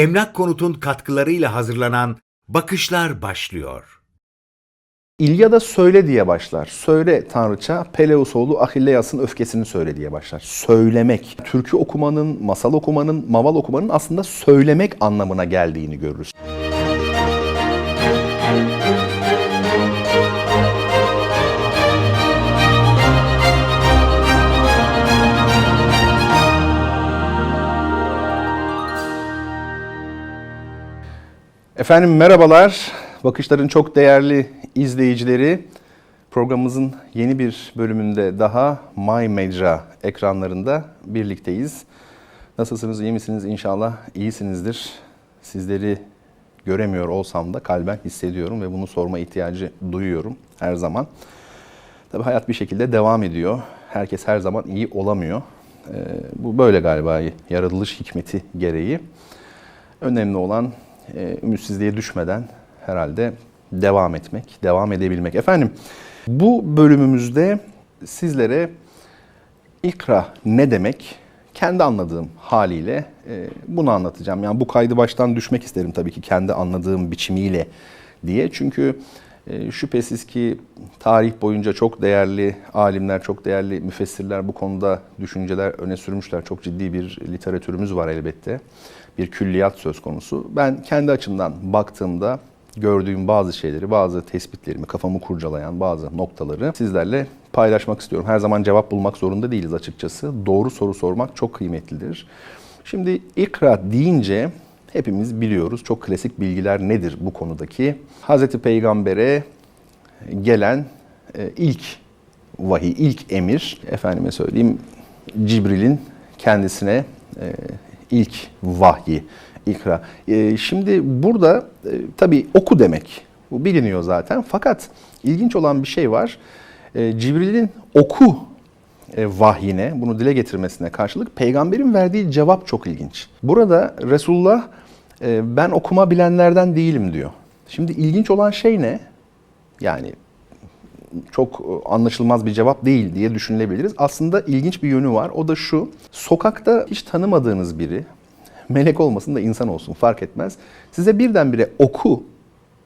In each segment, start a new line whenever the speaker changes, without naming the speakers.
Emlak Konut'un katkılarıyla hazırlanan Bakışlar başlıyor.
İlyada söyle diye başlar. Söyle tanrıça Peleusoğlu Ahilleyas'ın öfkesini söyle diye başlar. Söylemek. Türkü okumanın, masal okumanın, maval okumanın aslında söylemek anlamına geldiğini görürüz. Efendim merhabalar. Bakışların çok değerli izleyicileri. Programımızın yeni bir bölümünde daha My Mecra ekranlarında birlikteyiz. Nasılsınız, iyi misiniz? İnşallah iyisinizdir. Sizleri göremiyor olsam da kalben hissediyorum ve bunu sorma ihtiyacı duyuyorum her zaman. Tabii hayat bir şekilde devam ediyor. Herkes her zaman iyi olamıyor. Ee, bu böyle galiba yaratılış hikmeti gereği. Önemli olan e, ümitsizliğe düşmeden herhalde devam etmek, devam edebilmek. Efendim bu bölümümüzde sizlere ikra ne demek kendi anladığım haliyle e, bunu anlatacağım. Yani bu kaydı baştan düşmek isterim tabii ki kendi anladığım biçimiyle diye. Çünkü e, şüphesiz ki tarih boyunca çok değerli alimler, çok değerli müfessirler bu konuda düşünceler öne sürmüşler. Çok ciddi bir literatürümüz var elbette. Bir külliyat söz konusu. Ben kendi açımdan baktığımda gördüğüm bazı şeyleri, bazı tespitlerimi, kafamı kurcalayan bazı noktaları sizlerle paylaşmak istiyorum. Her zaman cevap bulmak zorunda değiliz açıkçası. Doğru soru sormak çok kıymetlidir. Şimdi ikra deyince hepimiz biliyoruz çok klasik bilgiler nedir bu konudaki. Hazreti Peygamber'e gelen e, ilk vahiy, ilk emir, efendime söyleyeyim Cibril'in kendisine e, ilk vahyi, ikra. E, şimdi burada e, tabii oku demek. Bu biliniyor zaten. Fakat ilginç olan bir şey var. E, Cibril'in oku e, vahyine, bunu dile getirmesine karşılık peygamberin verdiği cevap çok ilginç. Burada Resulullah e, ben okuma bilenlerden değilim diyor. Şimdi ilginç olan şey ne? Yani çok e, anlaşılmaz bir cevap değil diye düşünülebiliriz. Aslında ilginç bir yönü var. O da şu. Sokakta hiç tanımadığınız biri, melek olmasın da insan olsun fark etmez. Size birdenbire oku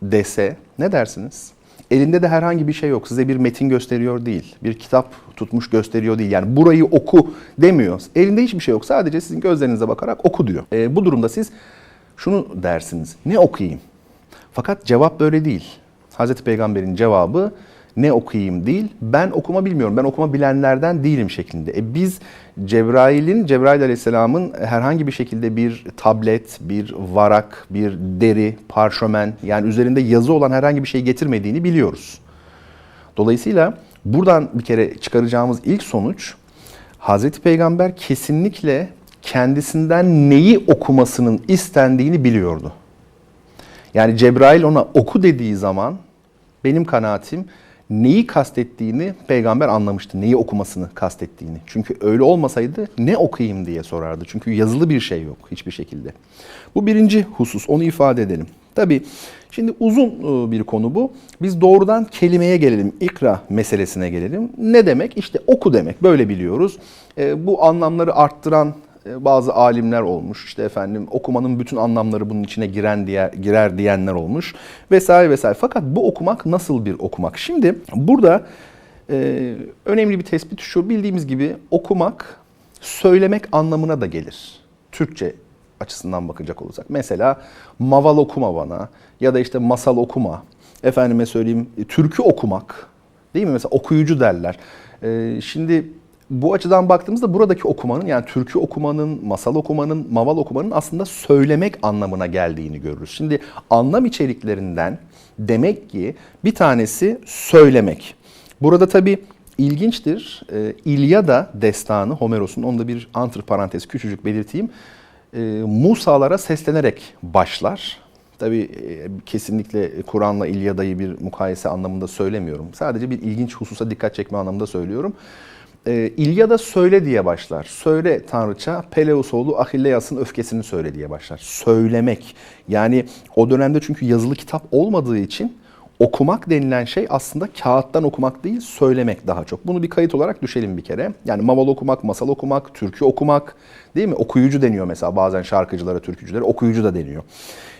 dese ne dersiniz? Elinde de herhangi bir şey yok. Size bir metin gösteriyor değil. Bir kitap tutmuş gösteriyor değil. Yani burayı oku demiyor. Elinde hiçbir şey yok. Sadece sizin gözlerinize bakarak oku diyor. E, bu durumda siz şunu dersiniz. Ne okuyayım? Fakat cevap böyle değil. Hazreti Peygamber'in cevabı ne okuyayım değil, ben okuma bilmiyorum, ben okuma bilenlerden değilim şeklinde. E biz Cebrail'in, Cebrail aleyhisselamın herhangi bir şekilde bir tablet, bir varak, bir deri, parşömen yani üzerinde yazı olan herhangi bir şey getirmediğini biliyoruz. Dolayısıyla buradan bir kere çıkaracağımız ilk sonuç Hazreti Peygamber kesinlikle kendisinden neyi okumasının istendiğini biliyordu. Yani Cebrail ona oku dediği zaman benim kanaatim neyi kastettiğini peygamber anlamıştı. Neyi okumasını kastettiğini. Çünkü öyle olmasaydı ne okuyayım diye sorardı. Çünkü yazılı bir şey yok hiçbir şekilde. Bu birinci husus. Onu ifade edelim. Tabii şimdi uzun e, bir konu bu. Biz doğrudan kelimeye gelelim. İkra meselesine gelelim. Ne demek? İşte oku demek. Böyle biliyoruz. E, bu anlamları arttıran bazı alimler olmuş. İşte efendim okumanın bütün anlamları bunun içine giren diye girer diyenler olmuş vesaire vesaire. Fakat bu okumak nasıl bir okumak? Şimdi burada e, önemli bir tespit şu. Bildiğimiz gibi okumak söylemek anlamına da gelir. Türkçe açısından bakacak olursak. Mesela maval okuma bana ya da işte masal okuma. Efendime söyleyeyim türkü okumak. Değil mi? Mesela okuyucu derler. E, şimdi bu açıdan baktığımızda buradaki okumanın yani türkü okumanın, masal okumanın, maval okumanın aslında söylemek anlamına geldiğini görürüz. Şimdi anlam içeriklerinden demek ki bir tanesi söylemek. Burada tabii ilginçtir. E, İlyada destanı Homeros'un onu da bir antiparantez küçücük belirteyim. E, Musalara seslenerek başlar. Tabii e, kesinlikle Kur'an'la İlyada'yı bir mukayese anlamında söylemiyorum. Sadece bir ilginç hususa dikkat çekme anlamında söylüyorum e, İlyada söyle diye başlar. Söyle tanrıça Peleusoğlu Ahilleyas'ın öfkesini söyle diye başlar. Söylemek. Yani o dönemde çünkü yazılı kitap olmadığı için okumak denilen şey aslında kağıttan okumak değil, söylemek daha çok. Bunu bir kayıt olarak düşelim bir kere. Yani maval okumak, masal okumak, türkü okumak değil mi? Okuyucu deniyor mesela bazen şarkıcılara, türkücülere okuyucu da deniyor.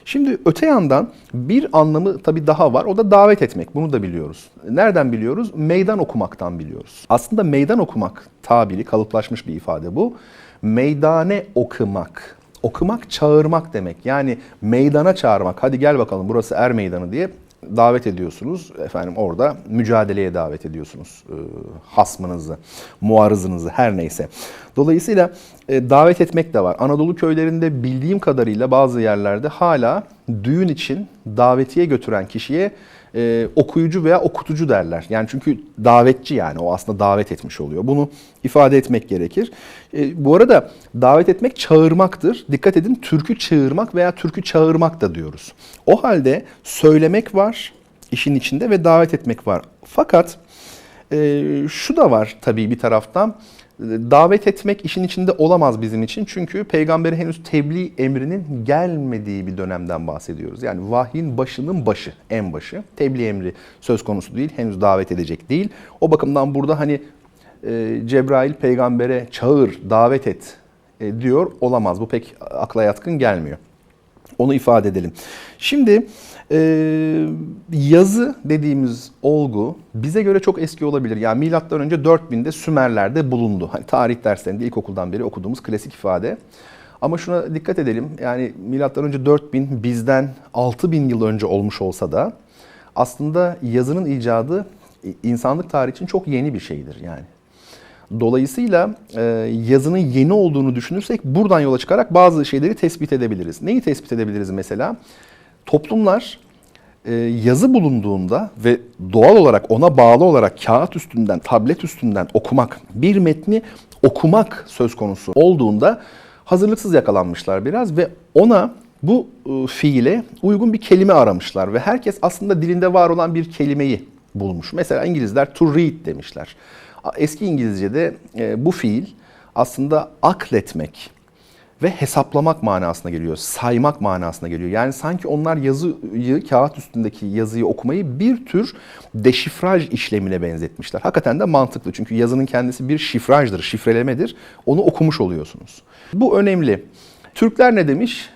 Şimdi öte yandan bir anlamı tabii daha var. O da davet etmek. Bunu da biliyoruz. Nereden biliyoruz? Meydan okumaktan biliyoruz. Aslında meydan okumak tabiri kalıplaşmış bir ifade bu. Meydane okumak. Okumak çağırmak demek. Yani meydana çağırmak. Hadi gel bakalım burası er meydanı diye davet ediyorsunuz. Efendim orada mücadeleye davet ediyorsunuz. E, hasmınızı, muarızınızı her neyse. Dolayısıyla e, davet etmek de var. Anadolu köylerinde bildiğim kadarıyla bazı yerlerde hala düğün için davetiye götüren kişiye e, okuyucu veya okutucu derler. Yani çünkü davetçi yani o aslında davet etmiş oluyor. Bunu ifade etmek gerekir. E, bu arada davet etmek çağırmaktır. Dikkat edin türkü çağırmak veya türkü çağırmak da diyoruz. O halde söylemek var işin içinde ve davet etmek var. Fakat e, şu da var tabii bir taraftan davet etmek işin içinde olamaz bizim için. Çünkü peygambere henüz tebliğ emrinin gelmediği bir dönemden bahsediyoruz. Yani vahyin başının başı, en başı. Tebliğ emri söz konusu değil, henüz davet edecek değil. O bakımdan burada hani e, Cebrail peygambere çağır, davet et e, diyor olamaz. Bu pek akla yatkın gelmiyor. Onu ifade edelim. Şimdi e, yazı dediğimiz olgu bize göre çok eski olabilir. Yani milattan önce 4000'de Sümerler'de bulundu. Hani tarih derslerinde ilkokuldan beri okuduğumuz klasik ifade. Ama şuna dikkat edelim. Yani milattan önce 4000 bizden 6000 yıl önce olmuş olsa da aslında yazının icadı insanlık tarihi için çok yeni bir şeydir yani. Dolayısıyla e, yazının yeni olduğunu düşünürsek buradan yola çıkarak bazı şeyleri tespit edebiliriz. Neyi tespit edebiliriz mesela? Toplumlar e, yazı bulunduğunda ve doğal olarak ona bağlı olarak kağıt üstünden, tablet üstünden okumak, bir metni okumak söz konusu olduğunda hazırlıksız yakalanmışlar biraz ve ona bu e, fiile uygun bir kelime aramışlar ve herkes aslında dilinde var olan bir kelimeyi bulmuş. Mesela İngilizler to read demişler. Eski İngilizce'de e, bu fiil aslında akletmek ve hesaplamak manasına geliyor, saymak manasına geliyor. Yani sanki onlar yazıyı, kağıt üstündeki yazıyı okumayı bir tür deşifraj işlemine benzetmişler. Hakikaten de mantıklı çünkü yazının kendisi bir şifrajdır, şifrelemedir. Onu okumuş oluyorsunuz. Bu önemli. Türkler ne demiş?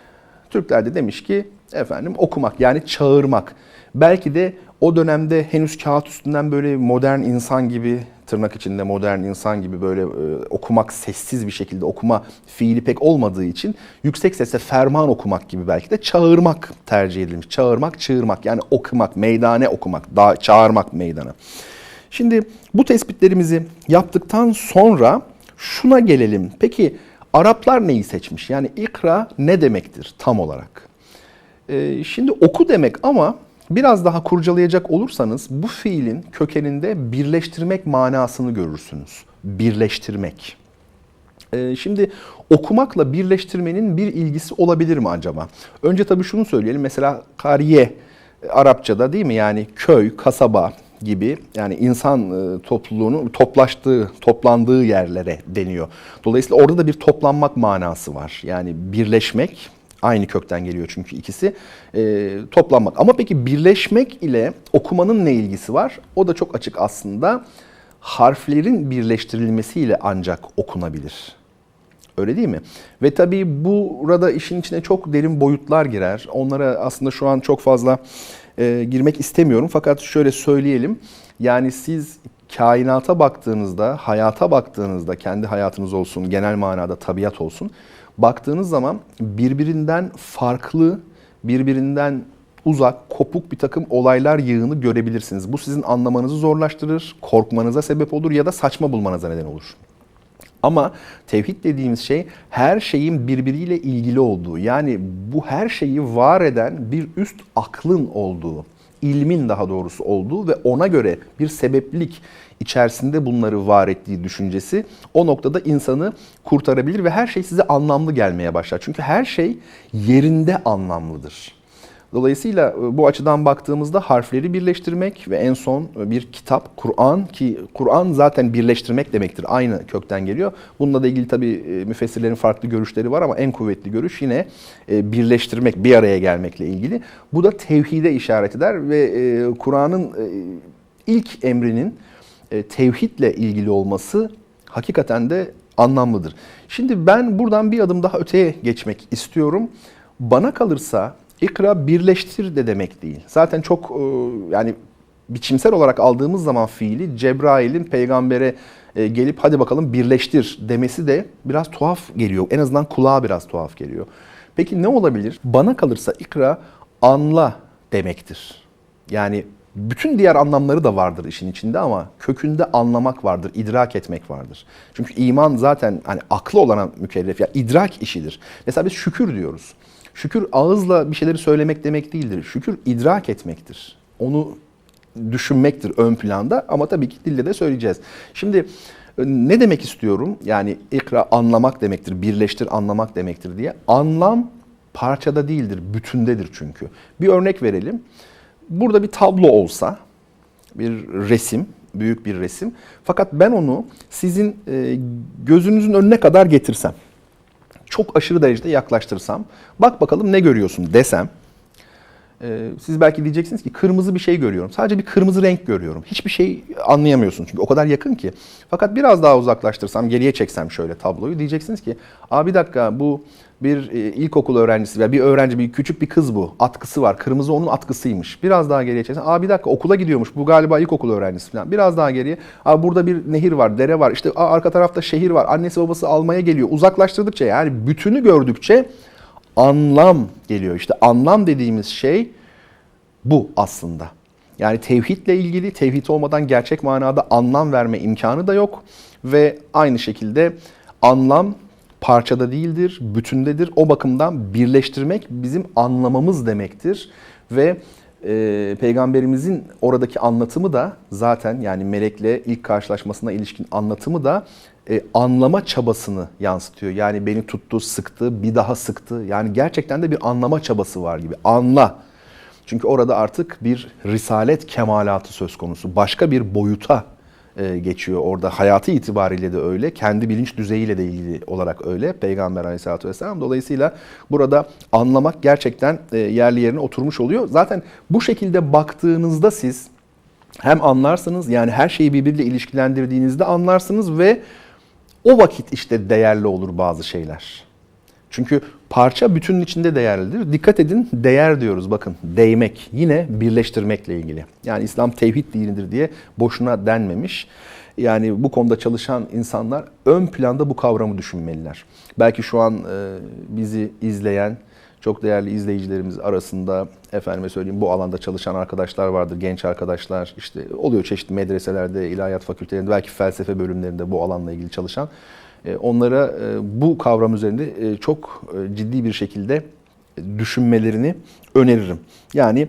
Türkler de demiş ki efendim okumak yani çağırmak. Belki de o dönemde henüz kağıt üstünden böyle modern insan gibi tırnak içinde modern insan gibi böyle e, okumak sessiz bir şekilde okuma fiili pek olmadığı için yüksek sesle ferman okumak gibi belki de çağırmak tercih edilmiş. Çağırmak, çığırmak yani okumak, meydane okumak, daha çağırmak meydana. Şimdi bu tespitlerimizi yaptıktan sonra şuna gelelim. Peki Araplar neyi seçmiş? Yani ikra ne demektir tam olarak? Ee, şimdi oku demek ama Biraz daha kurcalayacak olursanız bu fiilin kökeninde birleştirmek manasını görürsünüz. Birleştirmek. Ee, şimdi okumakla birleştirmenin bir ilgisi olabilir mi acaba? Önce tabii şunu söyleyelim. Mesela kariye Arapçada değil mi? Yani köy, kasaba gibi yani insan e, topluluğunun toplaştığı, toplandığı yerlere deniyor. Dolayısıyla orada da bir toplanmak manası var. Yani birleşmek, Aynı kökten geliyor çünkü ikisi e, toplanmak. Ama peki birleşmek ile okumanın ne ilgisi var? O da çok açık aslında. Harflerin birleştirilmesiyle ancak okunabilir. Öyle değil mi? Ve tabii burada işin içine çok derin boyutlar girer. Onlara aslında şu an çok fazla e, girmek istemiyorum. Fakat şöyle söyleyelim. Yani siz kainata baktığınızda, hayata baktığınızda, kendi hayatınız olsun, genel manada tabiat olsun baktığınız zaman birbirinden farklı, birbirinden uzak, kopuk bir takım olaylar yığını görebilirsiniz. Bu sizin anlamanızı zorlaştırır, korkmanıza sebep olur ya da saçma bulmanıza neden olur. Ama tevhid dediğimiz şey her şeyin birbiriyle ilgili olduğu, yani bu her şeyi var eden bir üst aklın olduğu, ilmin daha doğrusu olduğu ve ona göre bir sebeplik içerisinde bunları var ettiği düşüncesi o noktada insanı kurtarabilir ve her şey size anlamlı gelmeye başlar. Çünkü her şey yerinde anlamlıdır. Dolayısıyla e, bu açıdan baktığımızda harfleri birleştirmek ve en son e, bir kitap, Kur'an ki Kur'an zaten birleştirmek demektir. Aynı kökten geliyor. Bununla da ilgili tabii e, müfessirlerin farklı görüşleri var ama en kuvvetli görüş yine birleştirmek, bir araya gelmekle ilgili. Bu da tevhide işaret eder ve Kur'an'ın ilk emrinin e, tevhidle ilgili olması hakikaten de anlamlıdır. Şimdi ben buradan bir adım daha öteye geçmek istiyorum. Bana kalırsa ikra birleştir de demek değil. Zaten çok e, yani biçimsel olarak aldığımız zaman fiili Cebrail'in peygambere e, gelip hadi bakalım birleştir demesi de biraz tuhaf geliyor. En azından kulağa biraz tuhaf geliyor. Peki ne olabilir? Bana kalırsa ikra anla demektir. Yani bütün diğer anlamları da vardır işin içinde ama kökünde anlamak vardır, idrak etmek vardır. Çünkü iman zaten hani aklı olana mükellef ya idrak işidir. Mesela biz şükür diyoruz. Şükür ağızla bir şeyleri söylemek demek değildir. Şükür idrak etmektir. Onu düşünmektir ön planda ama tabii ki dille de söyleyeceğiz. Şimdi e, ne demek istiyorum? Yani ikra anlamak demektir, birleştir anlamak demektir diye. Anlam parçada değildir, bütündedir çünkü. Bir örnek verelim. Burada bir tablo olsa, bir resim, büyük bir resim. Fakat ben onu sizin e, gözünüzün önüne kadar getirsem, çok aşırı derecede yaklaştırsam, bak bakalım ne görüyorsun desem, e, siz belki diyeceksiniz ki kırmızı bir şey görüyorum. Sadece bir kırmızı renk görüyorum. Hiçbir şey anlayamıyorsun çünkü o kadar yakın ki. Fakat biraz daha uzaklaştırsam, geriye çeksem şöyle tabloyu diyeceksiniz ki, "Aa bir dakika bu bir e, ilkokul öğrencisi veya bir öğrenci, bir küçük bir kız bu. Atkısı var. Kırmızı onun atkısıymış. Biraz daha geriye çeksen, aa bir dakika okula gidiyormuş. Bu galiba ilkokul öğrencisi falan. Biraz daha geriye, aa burada bir nehir var, dere var. İşte aa, arka tarafta şehir var. Annesi babası almaya geliyor. Uzaklaştırdıkça yani bütünü gördükçe anlam geliyor. İşte anlam dediğimiz şey bu aslında. Yani tevhidle ilgili tevhid olmadan gerçek manada anlam verme imkanı da yok ve aynı şekilde anlam parçada değildir, bütündedir. O bakımdan birleştirmek bizim anlamamız demektir ve e, peygamberimizin oradaki anlatımı da zaten yani melekle ilk karşılaşmasına ilişkin anlatımı da e, anlama çabasını yansıtıyor. Yani beni tuttu, sıktı, bir daha sıktı. Yani gerçekten de bir anlama çabası var gibi. Anla. Çünkü orada artık bir risalet kemalatı söz konusu. Başka bir boyuta geçiyor. Orada hayatı itibariyle de öyle. Kendi bilinç düzeyiyle de ilgili olarak öyle. Peygamber aleyhissalatü vesselam. Dolayısıyla burada anlamak gerçekten e, yerli yerine oturmuş oluyor. Zaten bu şekilde baktığınızda siz hem anlarsınız yani her şeyi birbiriyle ilişkilendirdiğinizde anlarsınız ve o vakit işte değerli olur bazı şeyler. Çünkü parça bütünün içinde değerlidir. Dikkat edin değer diyoruz bakın değmek yine birleştirmekle ilgili. Yani İslam tevhid dinidir diye boşuna denmemiş. Yani bu konuda çalışan insanlar ön planda bu kavramı düşünmeliler. Belki şu an e, bizi izleyen çok değerli izleyicilerimiz arasında efendime söyleyeyim bu alanda çalışan arkadaşlar vardır, genç arkadaşlar. işte oluyor çeşitli medreselerde, ilahiyat fakültelerinde, belki felsefe bölümlerinde bu alanla ilgili çalışan. E, Onlara e, bu kavram üzerinde e, çok ciddi bir şekilde düşünmelerini öneririm. Yani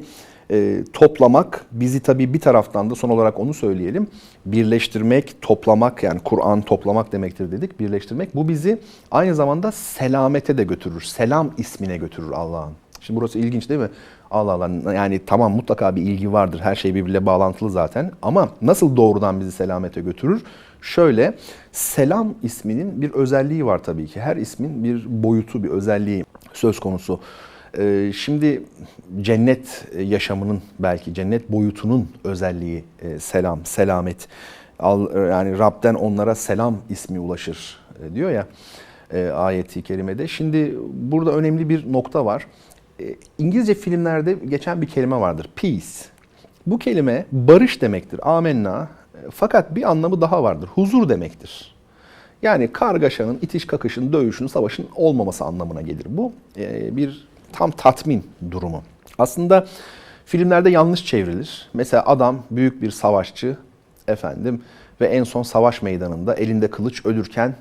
toplamak bizi tabii bir taraftan da son olarak onu söyleyelim. Birleştirmek, toplamak yani Kur'an toplamak demektir dedik. Birleştirmek bu bizi aynı zamanda selamete de götürür. Selam ismine götürür Allah'ın. Şimdi burası ilginç değil mi? Allah Allah yani tamam mutlaka bir ilgi vardır. Her şey birbiriyle bağlantılı zaten. Ama nasıl doğrudan bizi selamete götürür? Şöyle selam isminin bir özelliği var tabii ki. Her ismin bir boyutu, bir özelliği söz konusu. Ee, Şimdi cennet yaşamının belki cennet boyutunun özelliği e, selam, selamet. Al- Yani Rab'den onlara selam ismi ulaşır e, diyor ya e, ayeti kerimede. Şimdi burada önemli bir nokta var. E, İngilizce filmlerde geçen bir kelime vardır. Peace. Bu kelime barış demektir. Amenna. Fakat bir anlamı daha vardır. Huzur demektir. Yani kargaşanın, itiş kakışın, dövüşün, savaşın olmaması anlamına gelir. Bu e, bir tam tatmin durumu. Aslında filmlerde yanlış çevrilir. Mesela adam büyük bir savaşçı efendim ve en son savaş meydanında elinde kılıç ölürken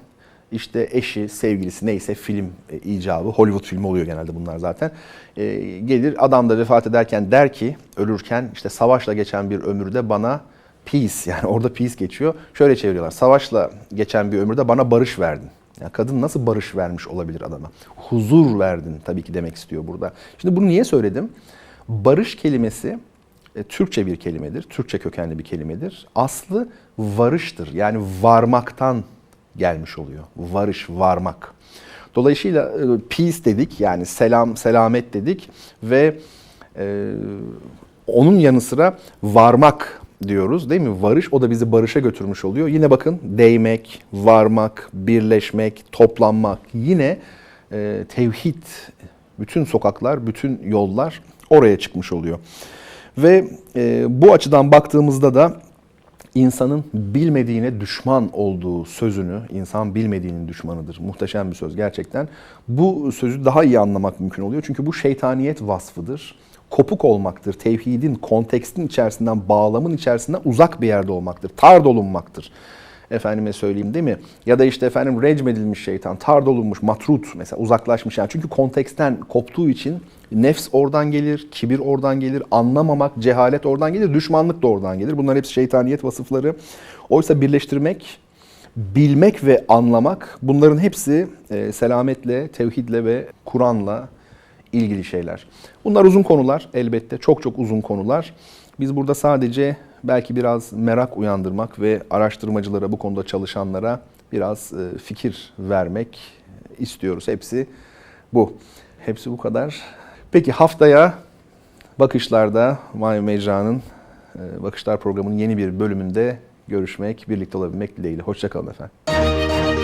işte eşi, sevgilisi neyse film e, icabı, Hollywood filmi oluyor genelde bunlar zaten. E, gelir adam da vefat ederken der ki ölürken işte savaşla geçen bir ömürde bana peace yani orada peace geçiyor. Şöyle çeviriyorlar. Savaşla geçen bir ömürde bana barış verdin. Yani kadın nasıl barış vermiş olabilir adama? Huzur verdin tabii ki demek istiyor burada. Şimdi bunu niye söyledim? Barış kelimesi e, Türkçe bir kelimedir. Türkçe kökenli bir kelimedir. Aslı varıştır. Yani varmaktan gelmiş oluyor. Varış, varmak. Dolayısıyla e, peace dedik yani selam, selamet dedik ve e, onun yanı sıra varmak diyoruz değil mi? Varış o da bizi barışa götürmüş oluyor. Yine bakın değmek, varmak, birleşmek, toplanmak yine e, tevhid bütün sokaklar, bütün yollar oraya çıkmış oluyor. Ve e, bu açıdan baktığımızda da insanın bilmediğine düşman olduğu sözünü, insan bilmediğinin düşmanıdır. Muhteşem bir söz gerçekten. Bu sözü daha iyi anlamak mümkün oluyor. Çünkü bu şeytaniyet vasfıdır. Kopuk olmaktır. Tevhidin, kontekstin içerisinden, bağlamın içerisinden uzak bir yerde olmaktır. Tar dolunmaktır. Efendime söyleyeyim değil mi? Ya da işte efendim recmedilmiş şeytan, tar dolunmuş, matrut mesela uzaklaşmış yani. Çünkü konteksten koptuğu için nefs oradan gelir, kibir oradan gelir, anlamamak, cehalet oradan gelir, düşmanlık da oradan gelir. Bunlar hepsi şeytaniyet vasıfları. Oysa birleştirmek, bilmek ve anlamak bunların hepsi e, selametle, tevhidle ve Kur'an'la ilgili şeyler. Bunlar uzun konular elbette, çok çok uzun konular. Biz burada sadece belki biraz merak uyandırmak ve araştırmacılara, bu konuda çalışanlara biraz e, fikir vermek istiyoruz. Hepsi bu. Hepsi bu kadar. Peki haftaya Bakışlar'da Mavi Mecra'nın e, Bakışlar programının yeni bir bölümünde görüşmek, birlikte olabilmek dileğiyle. Hoşçakalın efendim.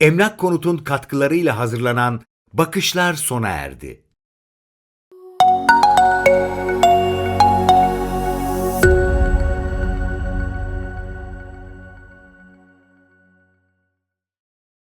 Emlak Konut'un katkılarıyla hazırlanan Bakışlar sona erdi.